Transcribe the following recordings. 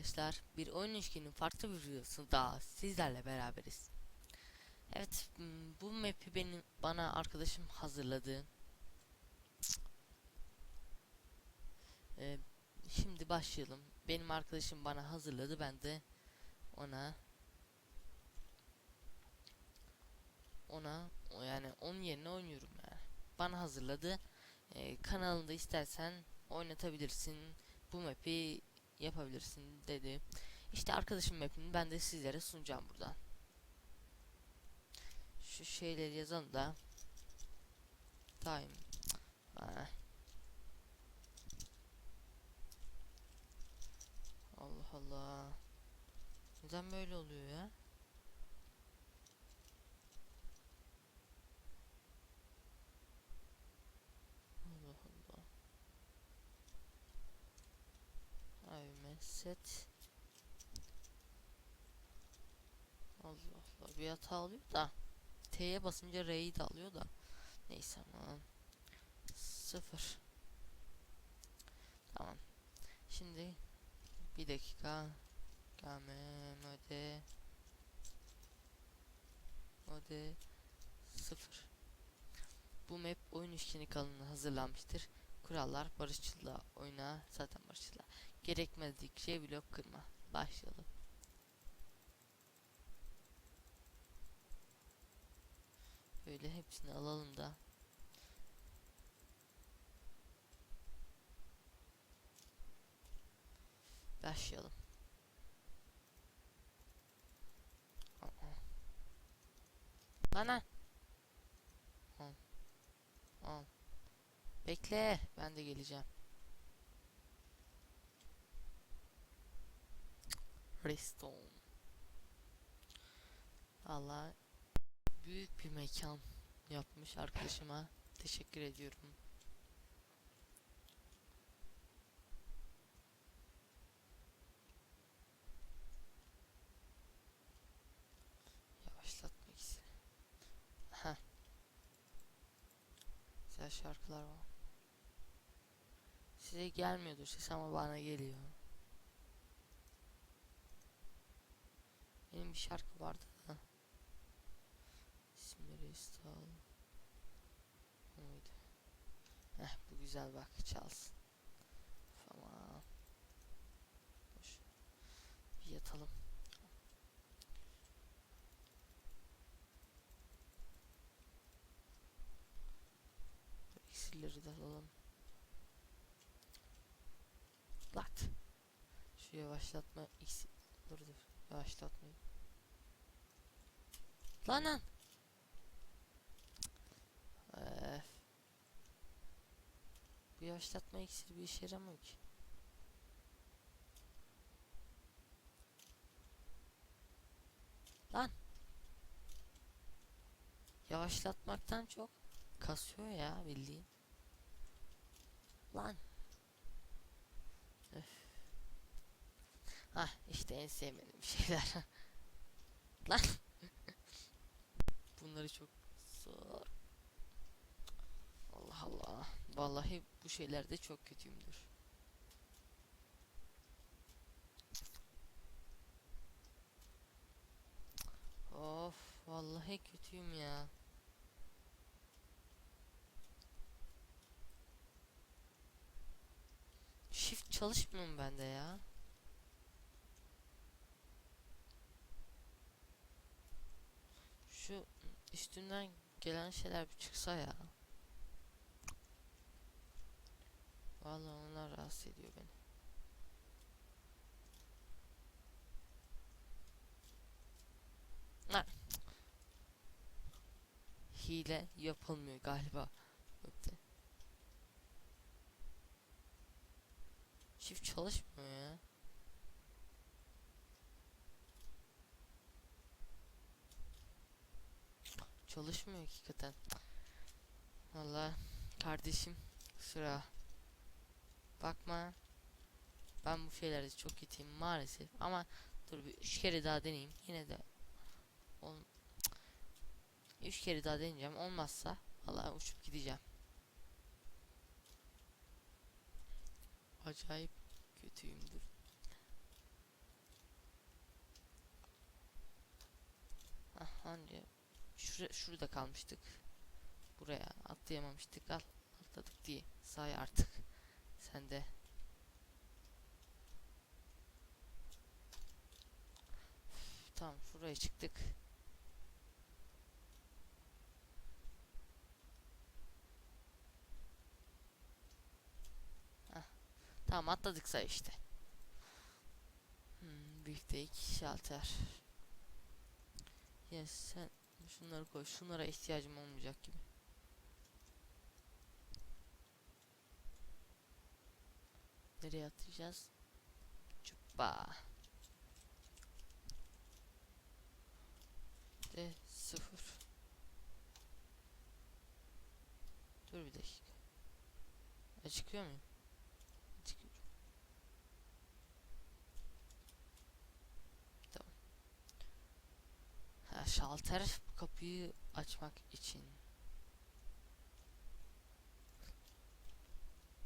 arkadaşlar. Bir oyun ilişkinin farklı bir videosunda sizlerle beraberiz. Evet, m, bu map'i benim bana arkadaşım hazırladı. Ee, şimdi başlayalım. Benim arkadaşım bana hazırladı, ben de ona ona yani onun yerine oynuyorum yani. Bana hazırladı. Ee, kanalında istersen oynatabilirsin. Bu map'i yapabilirsin dedi. İşte arkadaşım map'ini ben de sizlere sunacağım buradan. Şu şeyleri yazalım da. Time. Ah. Allah Allah. Neden böyle oluyor ya? Allah Allah. Ayme set. Allah Allah bir hata alıyor da. T'ye basınca R'yi de alıyor da. Neyse aman. Sıfır. Tamam. Şimdi bir dakika. Öde. Öde. Sıfır. Bu map oyun işini kalınlığı hazırlanmıştır. Kurallar barışçılığa oyna zaten barışçılığa. Gerekmedikçe blok kırma. Başlayalım. Böyle hepsini alalım da. Başlayalım. Bana. Bekle, ben de geleceğim. Redstone. Allah büyük bir mekan yapmış arkadaşıma. Teşekkür ediyorum. Yavaşlatmak istedim. Heh. Güzel şarkılar var. Size gelmiyordur ses ama bana geliyor. Benim bir şarkı vardı da. O muydu? Heh bu güzel bak çalsın. Tamam. Boş. Bir yatalım. İksirleri de alalım. Lat. Şu yavaşlatma iksir. Dur dur. Yavaşlatmayı. Lan lan. Öf. Bu yavaşlatma iksiri bir işe yaramıyor ki. Lan. Yavaşlatmaktan çok kasıyor ya bildiğin. Lan. Öf. Hah işte en sevmediğim şeyler. Lan. Bunları çok zor. Allah Allah. Vallahi bu şeylerde çok kötüyümdür. Of vallahi kötüyüm ya. Shift çalışmıyor mu bende ya? Şu üstünden gelen şeyler bir çıksa ya. Vallahi onlar rahatsız ediyor beni. Lan. Hile yapılmıyor galiba. Öpte. Çift çalışmıyor ya. Çalışmıyor hakikaten. Valla kardeşim sıra. Bakma. Ben bu şeylerde çok yeteyim maalesef. Ama dur bir üç kere daha deneyeyim. Yine de ol üç kere daha deneyeceğim. Olmazsa valla uçup gideceğim. Acayip kötüyümdür. Aha diyor şura, şurada kalmıştık. Buraya atlayamamıştık. Al atladık diye. Say artık. Sen de. Tamam şuraya çıktık. Heh. Tamam atladık say işte. Hmm, biftek, şalter. Yes sen şunları koy. Şunlara ihtiyacım olmayacak gibi. Nereye atacağız? Çupa. De sıfır. Dur bir dakika. Acıkıyor muyum? Acıkıyorum. Tamam. Ha, şalter kapıyı açmak için.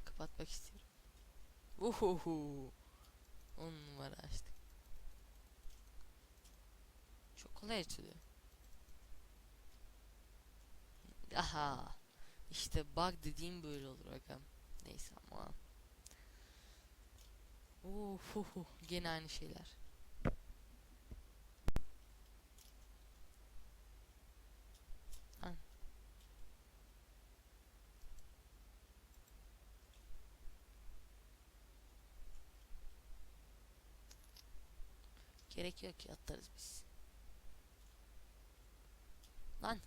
Kapatmak istiyorum. Uhuhu. On numara açtık. Çok kolay açılıyor. Aha. İşte bug dediğim böyle olur bakalım. Neyse ama. Uhuhu. Gene aynı şeyler. Lan. Gerek ki atlarız biz. Lan.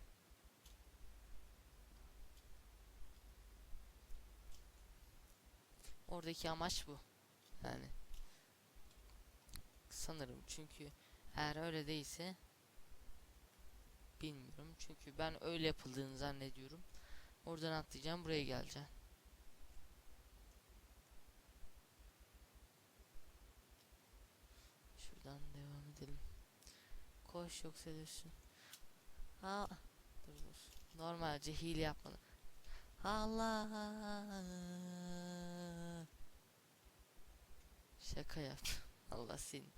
Oradaki amaç bu. Yani. Sanırım çünkü eğer öyle değilse bilmiyorum. Çünkü ben öyle yapıldığını zannediyorum. Oradan atlayacağım buraya geleceğim. Koş yoksa ölürsün. Ha dur dur. Normalce hile yapmalı. Allah. Şaka yap. Allah. Şimdi.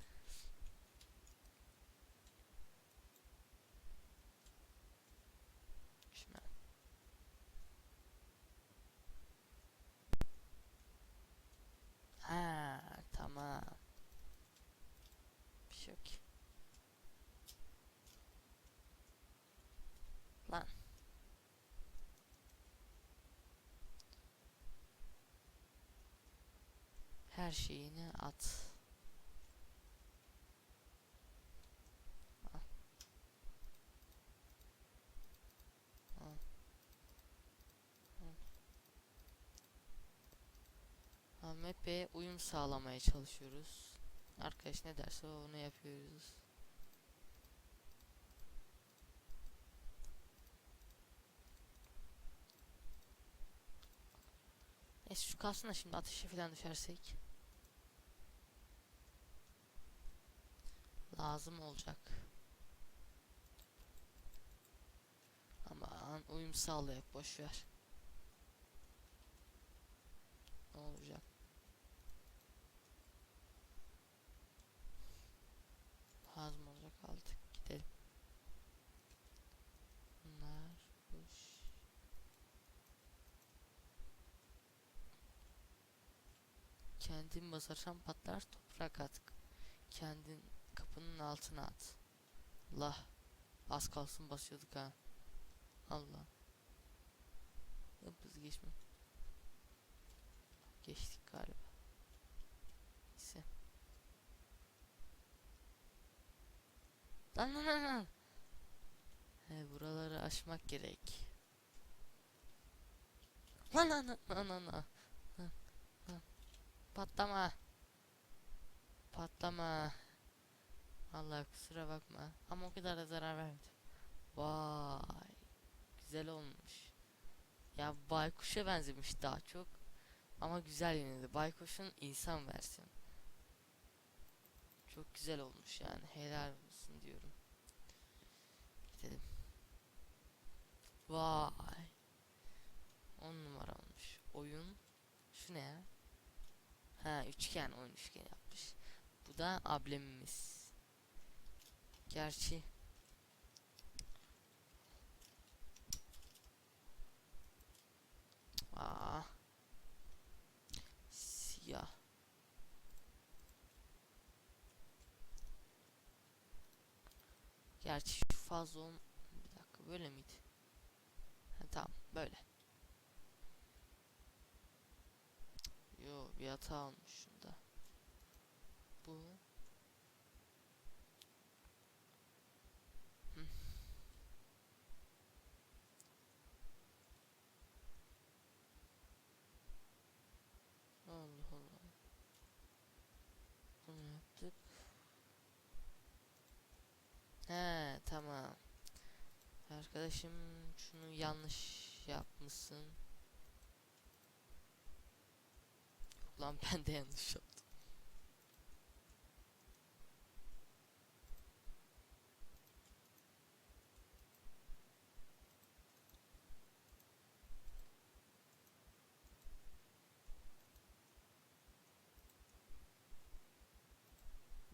Ha tamam. Bir şey yok. ki. Lan. Her şeyini at. Map'e uyum sağlamaya çalışıyoruz. Arkadaş ne derse onu yapıyoruz. Neyse şu kalsın da şimdi ateşe falan düşersek. Lazım olacak. Aman uyum sağlayak boşver. Ne olacak? Lazım olacak aldık gidelim. Bunlar boş. Kendin basarsan patlar toprak at. Kendin kapının altına at. Allah. Az kalsın basıyorduk ha. Allah. Hızlı geçme. Geçtik galiba. Neyse. Lan lan lan lan. He buraları aşmak gerek. Lan lan lan. Lan, lan. Patlama. Patlama. Allah kusura bakma. Ama o kadar da zarar vermedim. Vay. Güzel olmuş. Ya baykuşa benzemiş daha çok. Ama güzel yine de. Baykuşun insan versiyonu. Çok güzel olmuş yani. Helal olsun diyorum. Gidelim. Vay. 10 numara olmuş. Oyun. Şu ne ya? Ha üçgen oyun üçgen yapmış. Bu da ablemimiz. Gerçi Aa. Siyah. Gerçi şu fazla. Bir dakika böyle miydi? Ha, tamam böyle. Yo bir hata olmuş şunda. Bu He tamam. Arkadaşım şunu yanlış yapmışsın. Lan ben de yanlış yaptım.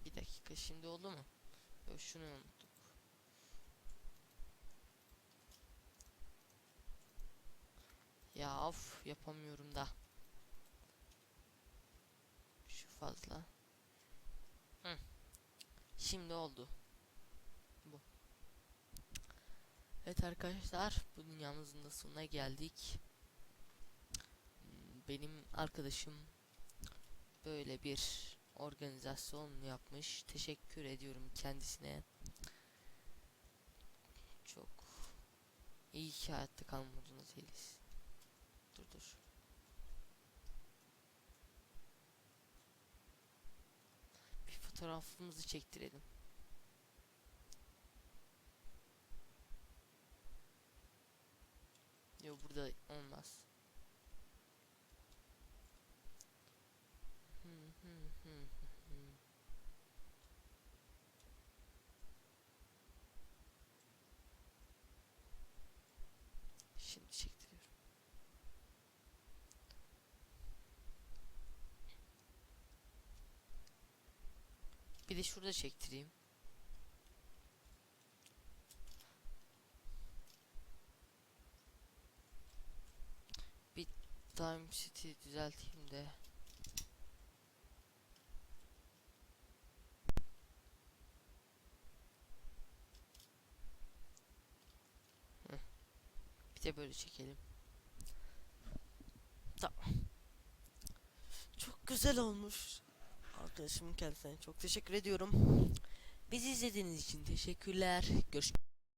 Bir dakika şimdi oldu mu? Yok şunu unuttuk. Ya of yapamıyorum da. Şu fazla. Hı. Şimdi oldu. Bu. Evet arkadaşlar bu dünyamızın da sonuna geldik. Hmm, Benim arkadaşım böyle bir organizasyon yapmış. Teşekkür ediyorum kendisine. Çok iyi ki hayatta kalma modunda değiliz. Dur dur. Bir fotoğrafımızı çektirelim. Yok burada olmaz. Hı hı hı hı hı. Şimdi çektiriyorum. Bir de şurada çektireyim. Bir Time City düzelteyim de. Bir de böyle çekelim. Tamam. Çok güzel olmuş. Arkadaşımın kendisine çok teşekkür ediyorum. Bizi izlediğiniz için teşekkürler. Görüşmek